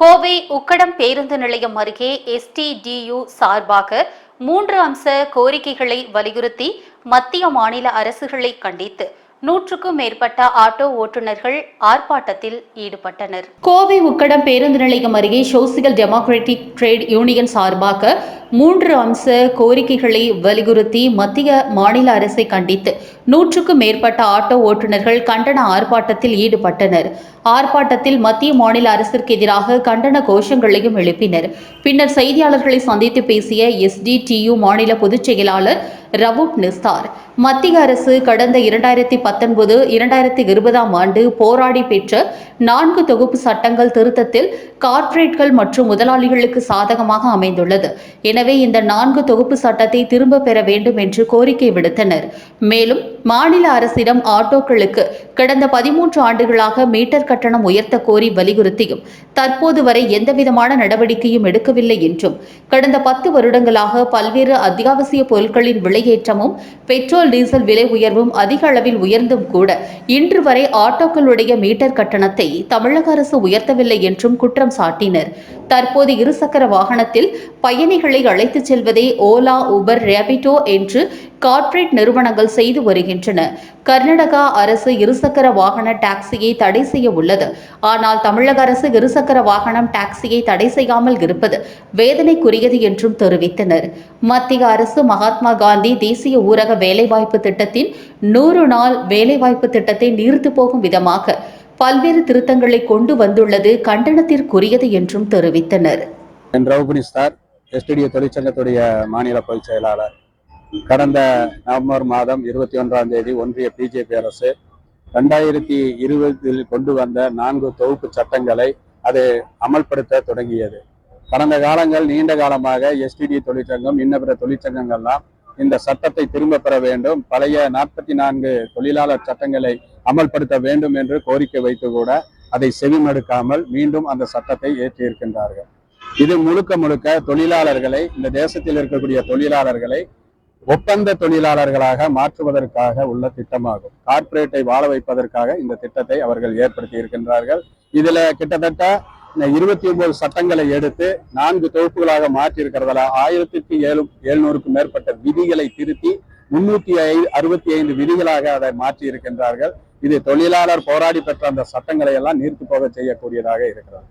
கோவை உக்கடம் பேருந்து நிலையம் அருகே எஸ்டிடியு சார்பாக மூன்று அம்ச கோரிக்கைகளை வலியுறுத்தி மத்திய மாநில அரசுகளை கண்டித்து நூற்றுக்கும் மேற்பட்ட ஆட்டோ ஓட்டுநர்கள் ஆர்ப்பாட்டத்தில் ஈடுபட்டனர். கோவை உக்கடம் பேருந்து நிலையம் அருகே சோசியல் டெமோக்ராட்டிக் ட்ரேட் யூனியன் சார்பாக மூன்று அம்ச கோரிக்கைகளை வலியுறுத்தி மத்திய மாநில அரசை கண்டித்து நூற்றுக்கும் மேற்பட்ட ஆட்டோ ஓட்டுநர்கள் கண்டன ஆர்ப்பாட்டத்தில் ஈடுபட்டனர். ஆர்ப்பாட்டத்தில் மத்திய மாநில அரசிற்கு எதிராக கண்டன கோஷங்களையும் எழுப்பினர். பின்னர் செய்தியாளர்களை சந்தித்து பேசிய எஸ்டிடியு மாநில பொதுச் செயலாளர் ரவூப் நிஸ்தார் மத்திய அரசு கடந்த இரண்டாயிரத்தி பத்தொன்பது இரண்டாயிரத்தி இருபதாம் ஆண்டு போராடி பெற்ற நான்கு தொகுப்பு சட்டங்கள் திருத்தத்தில் கார்ப்பரேட்கள் மற்றும் முதலாளிகளுக்கு சாதகமாக அமைந்துள்ளது. எனவே இந்த நான்கு தொகுப்பு சட்டத்தை திரும்ப பெற வேண்டும் என்று கோரிக்கை விடுத்தனர். மேலும் மாநில அரசிடம் ஆட்டோக்களுக்கு கடந்த பதிமூன்று ஆண்டுகளாக மீட்டர் கட்டணம் உயர்த்த கோரி வலியுறுத்தியும் தற்போது வரை எந்தவிதமான நடவடிக்கையும் எடுக்கவில்லை என்றும் கடந்த பத்து வருடங்களாக பல்வேறு அத்தியாவசிய பொருட்களின் விலையேற்றமும் பெட்ரோல் டீசல் விலை உயர்வும் அதிக அளவில் உயர்ந்தும் கூட இன்று வரை ஆட்டோக்களுடைய மீட்டர் கட்டணத்தை தமிழக அரசு உயர்த்தவில்லை என்றும் குற்றம் சாட்டினர். தற்போது இருசக்கர வாகனத்தில் பயணிகளை அழைத்துச் செல்வதே ஓலா உபர் ரேபிட்டோ என்று கார்ப்பரேட் நிறுவனங்கள் செய்து வருகின்றன. கர்நாடகா அரசு இருசக்கர வாகன டாக்ஸியை தடை செய்ய உள்ளது. ஆனால் தமிழக அரசு இருசக்கர வாகனம் டாக்ஸியை தடை செய்யாமல் இருப்பது வேதனைக்குரியது என்றும் தெரிவித்தனர். மத்திய அரசு மகாத்மா காந்தி தேசிய ஊரக வேலைவாய்ப்பு திட்டத்தின் நூறு நாள் வேலைவாய்ப்பு திட்டத்தை நீர்த்து போகும் விதமாக பல்வேறு திருத்தங்களை கொண்டு வந்துள்ளது கண்டனத்திற்குரியது என்றும் தெரிவித்தனர். என் ரவுபுனி ஸ்டார் எஸ்டிடிஓ தொழிற்சங்கத்துடைய மாநில பொதுச் செயலாளர். கடந்த நவம்பர் மாதம் இருபத்தி ஒன்றாம் தேதி ஒன்றிய பிஜேபி அரசு ரெண்டாயிரத்தி இருபதில் கொண்டு வந்த நான்கு தொகுப்பு சட்டங்களை அது அமல்படுத்த தொடங்கியது. கடந்த காலங்கள் நீண்ட காலமாக எஸ்டிடி தொழிற்சங்கம் இன்ன பிற தொழிற்சங்கங்கள்லாம் இந்த சட்டத்தை திரும்ப பெற வேண்டும் பழைய நாற்பத்தி நான்கு தொழிலாளர் சட்டங்களை அமல்படுத்த வேண்டும் என்று கோரிக்கை வைத்து கூட அதை செவிமடுக்காமல் மீண்டும் அந்த சட்டத்தை ஏற்றியிருக்கின்றார்கள். இது முழுக்க முழுக்க தொழிலாளர்களை இந்த தேசத்தில் இருக்கக்கூடிய தொழிலாளர்களை ஒப்பந்த தொழிலாளர்களாக மாற்றுவதற்காக உள்ள திட்டமாகும். கார்ப்பரேட்டை வாழ வைப்பதற்காக இந்த திட்டத்தை அவர்கள் ஏற்படுத்தி இருக்கின்றார்கள். இதுல கிட்டத்தட்ட இருபத்தி ஒன்பது சட்டங்களை எடுத்து நான்கு தொகுப்புகளாக மாற்றி இருக்கிறதுல ஆயிரத்திற்கு ஏழு எழுநூறுக்கும் மேற்பட்ட விதிகளை திருத்தி முன்னூத்தி ஐ அறுபத்தி ஐந்து விதிகளாக அதை மாற்றி இருக்கின்றார்கள். இது தொழிலாளர் போராடி பெற்ற அந்த சட்டங்களை எல்லாம் நீர்த்து போக செய்யக்கூடியதாக இருக்கிறது.